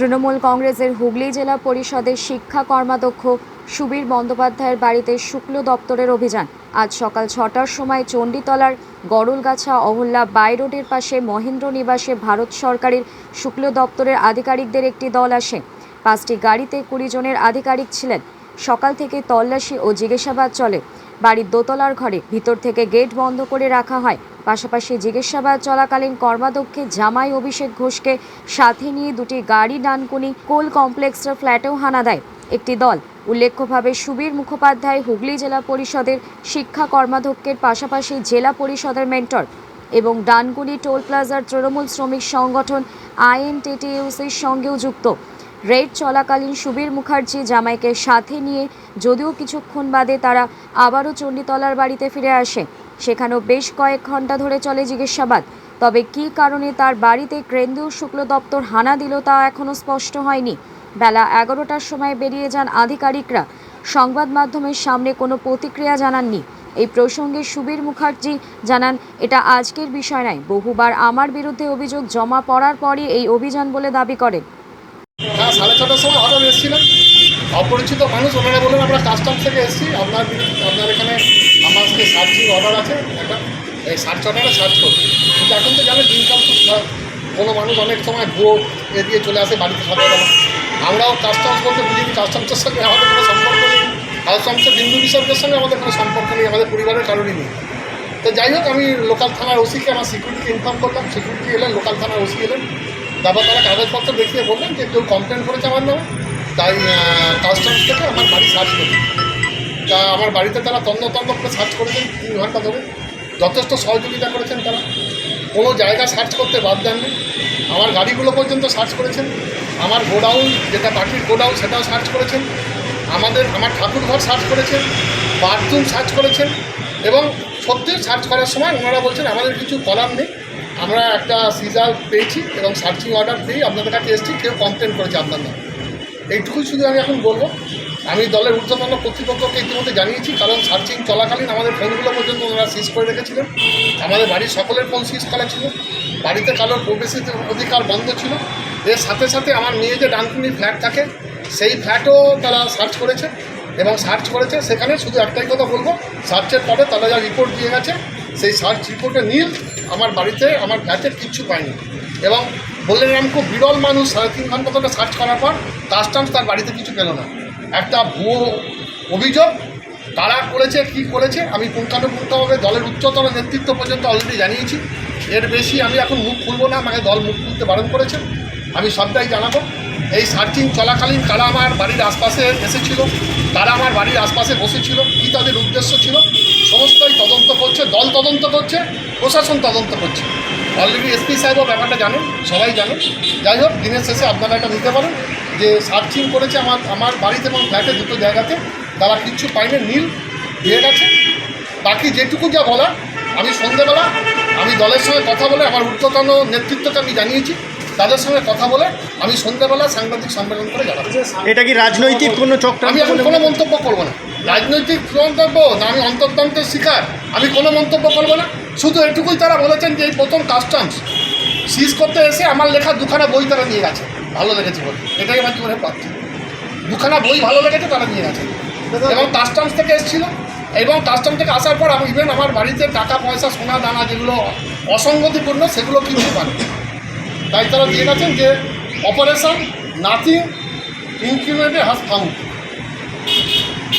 তৃণমূল কংগ্রেসের হুগলি জেলা পরিষদের শিক্ষা কর্মাধ্যক্ষ সুবীর বন্দ্যোপাধ্যায়ের বাড়িতে শুক্ল দপ্তরের অভিযান। আজ সকাল ছটার সময় চণ্ডীতলার গড়লগাছা অহল্যা বাই রোডের পাশে মহেন্দ্র নিবাসে ভারত সরকারের শুক্ল দপ্তরের আধিকারিকদের একটি দল আসে। পাঁচটি গাড়িতে কুড়ি জনের আধিকারিক ছিলেন। সকাল থেকে তল্লাশি ও জিজ্ঞাসাবাদ চলে। বাড়ির দোতলার ঘরে ভিতর থেকে গেট বন্ধ করে রাখা হয়। পাশাপাশি জিজ্ঞাসাবাদ চলাকালীন কর্মাধ্যক্ষে জামাই অভিষেক ঘোষকে সাথে নিয়ে দুটি গাড়ি ডানকুনি কোল কমপ্লেক্সের ফ্ল্যাটেও হানা দেয় একটি দল। উল্লেখ্যভাবে সুবীর মুখোপাধ্যায় হুগলি জেলা পরিষদের শিক্ষা কর্মাধ্যক্ষের পাশাপাশি জেলা পরিষদের মেন্টর এবং ডানকুনি টোল প্লাজার তৃণমূল শ্রমিক সংগঠন আইএনটিটিইউসির সঙ্গেও যুক্ত। রেড চলাকালীন সুবীর মুখার্জি জামাইকে সাথে নিয়ে যদিও কিছুক্ষণ বাদে তারা আবারও চণ্ডীতলার বাড়িতে ফিরে আসে। সেখানেও বেশ কয়েক ঘণ্টা ধরে চলে জিজ্ঞাসাবাদ। তবে কী কারণে তার বাড়িতে কেন্দ্রীয় শুক্ল দপ্তর হানা দিল তা এখনও স্পষ্ট হয়নি। বেলা এগারোটার সময় বেরিয়ে যান আধিকারিকরা। সংবাদ মাধ্যমের সামনে কোনো প্রতিক্রিয়া জানাননি। এই প্রসঙ্গে সুবীর মুখার্জি জানান, এটা আজকের বিষয় নয়, বহুবার আমার বিরুদ্ধে অভিযোগ জমা পড়ার পরই এই অভিযান বলে দাবি করেন। হ্যাঁ সাড়ে ছটার সময় অপরিচিত মানুষ ওনারা বললেন, আমরা কাস্টম থেকে এসেছি। আপনার আপনার এখানে আমার আজকে সার্চিং অর্ডার আছে। একটা, এই সার্চ অর্ডারে সার্চ করবে কিন্তু এখন তো জানেন, দিনকাল খুব। কোনো মানুষ অনেক সময় ভুয়ো এ দিয়ে চলে আসে বাড়িতে সকালবেলা আমরাও কাস্টমস বলতে বুঝিনি কাস্টমসের সঙ্গে আমাদের কোনো সম্পর্ক নেই। কাস্টমসের বিন্দু বিসর্গের সঙ্গে আমাদের কোনো সম্পর্ক নেই, আমাদের পরিবারের কারণই নেই। তো যাই হোক, আমি লোকাল থানার ওসিকে আমার সিকিউরিটিকে ইনফর্ম করলাম। সিকিউরিটি এলেন লোকাল থানার ওসি এলেন। তারপর তারা কাগজপত্র দেখিয়ে বললেন যে কেউ কমপ্লেন করেছে আমার নামে। তাই কাস্টমস থেকে আমার বাড়ি সার্চ করি। তা আমার বাড়িতে তারা তন্ন করে সার্চ করেছেন তিন ঘণ্টা ধরে। যথেষ্ট সহযোগিতা করেছেন তারা। কোনো জায়গা সার্চ করতে বাদ দেননি। আমার গাড়িগুলো পর্যন্ত সার্চ করেছেন। আমার গোডাউন যেটা পাখির গোডাউন, সেটাও সার্চ করেছেন। আমাদের, আমার ঠাকুর ঘর সার্চ করেছেন বাথরুম সার্চ করেছেন এবং সত্যি সার্চ করার সময় ওনারা বলছেন, আমাদের কিছু করার নেই। আমরা একটা সিজার পেয়েছি এবং সার্চিং অর্ডার পেয়ে আপনাদের কাছে এসেছি। কেউ কমপ্লেন করেছে আপনার নামে। এইটুকুই শুধু আমি এখন বলব। আমি দলের ঊর্ধ্বতন কর্তৃপক্ষকে ইতিমধ্যে জানিয়েছি, কারণ সার্চিং চলাকালীন আমাদের ফোনগুলো পর্যন্ত ওনারা সিজ করে রেখেছিলেন। আমাদের বাড়ির সকলের ফোন সিজ করা ছিল। বাড়িতে কারোর প্রবেশের অধিকার বন্ধ ছিল। এর সাথে সাথে আমার মেয়ে যে ডানকুনি ফ্ল্যাট থাকে, সেই ফ্ল্যাটও তারা সার্চ করেছে এবং সার্চ করেছে। সেখানে শুধু একটাই কথা বলব সার্চের পরে তারা যা রিপোর্ট দিয়ে গেছে, সেই সার্চ রিপোর্টে নীল আমার বাড়িতে, আমার ফ্ল্যাটে কিচ্ছু পায়নি। এবং বললেন, আমি খুব বিরল মানুষ, সাড়ে তিন ঘণ্টা ধরে সার্চ করার পর কাস্টমস তার বাড়িতে কিছু পেল না। একটা ভুয়ো অভিযোগ, তারা করেছে, কি করেছে, আমি পুঙ্খানুপুঙ্খভাবে দলের উচ্চতর নেতৃত্ব পর্যন্ত অলরেডি জানিয়েছি। এর বেশি আমি এখন মুখ খুলবো না, আমাকে দল মুখ খুলতে বারণ করেছে। আমি সবটাই জানাব। এই সার্চিং চলাকালীন তারা আমার বাড়ির আশপাশে এসেছিল, তারা আমার বাড়ির আশপাশে বসেছিল, কী তাদের উদ্দেশ্য ছিল, সমস্তই তদন্ত করছে, দল তদন্ত করছে, প্রশাসন তদন্ত করছে। অলরেডি এসপি সাহেবও ব্যাপারটা জানেন সবাই জানেন। যাই হোক দিনের শেষে আপনারা এটা নিতে পারেন যে সার্চিং করেছে আমার আমার বাড়িতে এবং ফ্ল্যাটে দুটো জায়গাতে। তারা কিচ্ছু পায়নি নীল দিয়ে গেছে বাকি যেটুকু যা বলা আমি সন্ধেবেলা আমি দলের সঙ্গে কথা বলে আমার ঊর্ধ্বতন নেতৃত্বকে আমি জানিয়েছি তাদের সঙ্গে কথা বলে আমি সন্ধ্যেবেলা সাংবাদিক সম্মেলন করে জানাব। এটা কি রাজনৈতিক কোনো চক্র আমি এখন কোনো মন্তব্য করব না। রাজনৈতিক মন্তব্য না আমি অন্তর্দ্বন্দ্বের শিকার আমি কোনো মন্তব্য করব না। শুধু এটুকুই তারা বলেছেন যে এই প্রথম কাস্টমস সিজ করতে এসে আমার লেখা দুখানা বই তারা নিয়ে গেছে। ভালো লেগেছে বলে এটাই আমার জীবনে পাচ্ছি দুখানা বই ভালো লেগেছে, তারা নিয়ে গেছে। এবং কাস্টমস থেকে এসেছিল। এবং কাস্টম থেকে আসার পর আমি ইভেন আমার বাড়িতে টাকা, পয়সা, সোনা, দানা যেগুলো অসঙ্গতিপূর্ণ, সেগুলো কিনতে পারে। তাই তারা দিয়ে গেছেন যে operation nothing incriminating has found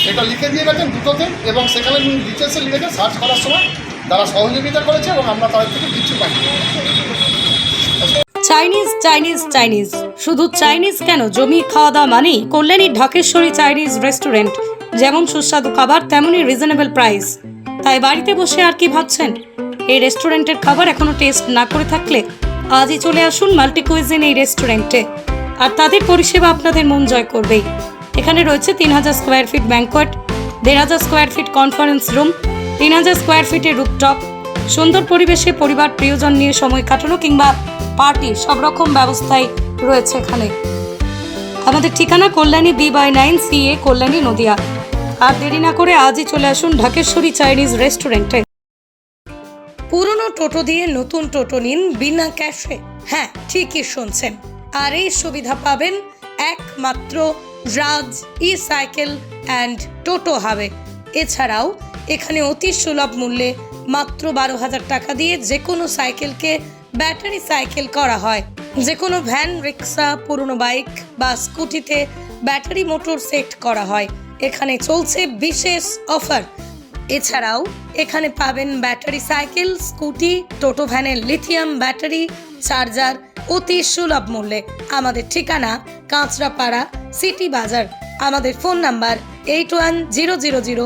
এটা লিখে দিয়ে গেছেন দুটোতে এবং সেখানে ডিটেলসে লিখেছে সার্চ করার সময় তারা সহযোগিতা করেছে এবং আমরা তাদের থেকে কিছু পাই। Chinese Chinese Chinese. শুধু চাইনিজ কেন? জমি খাওয়া দাওয়া মানেই কল্যাণী ঢাকেশ্বরী চাইনিজ রেস্টুরেন্ট। যেমন সুস্বাদু খাবার, তেমনই রিজনেবল প্রাইস তাই বাড়িতে বসে আর কি ভাবছেন? এই রেস্টুরেন্টের খাবার এখনও টেস্ট না করে থাকলে আজই চলে আসুন মাল্টি কুইজিন এই রেস্টুরেন্টে। আর তাদের পরিষেবা আপনাদের মন জয় করবেই। এখানে রয়েছে তিন হাজার স্কোয়ার ফিট ব্যাঙ্কোয়েট দেড় হাজার স্কোয়ার ফিট কনফারেন্স রুম তিন হাজার স্কোয়ার ফিটের রুপটপ। সুন্দর পরিবেশে পরিবার, প্রিয়জন নিয়ে সময় কাটানো কিংবা পার্টি, সব রকম ব্যবস্থাই রয়েছে এখানে। আমাদের ঠিকানা Kalyani B by nine C A, Kalyani Nadia. আর দেরি না করে আজই চলে আসুন ঢাকেশ্বরী চাইনিজ রেস্টুরেন্টে। পুরনো টোটো দিয়ে নতুন টোটো নিন বিনা ক্যাশে। হ্যাঁ ঠিকই শুনছেন। আর এই সুবিধা পাবেন একমাত্র রাজ ই সাইকেল অ্যান্ড টোটো হাবে। এছাড়াও এখানে অতি সুলভ মূল্যে মাত্র বারো হাজার টাকা দিয়ে যে কোনো সাইকেলকে ব্যাটারি সাইকেল করা হয়। যে কোনো ভ্যান, রিক্সা, পুরনো বাইক বা স্কুটিতে ব্যাটারি মোটর সেট করা হয়। এখানে চলছে বিশেষ অফার। এছাড়াও এখানে পাবেন ব্যাটারি সাইকেল, স্কুটি, টোটো ভ্যানের লিথিয়াম ব্যাটারি, চার্জার অতি সুলভ মূল্যে। আমাদের ঠিকানা কাঁচরাপাড়া সিটি বাজার। আমাদের phone number eight one zero zero zero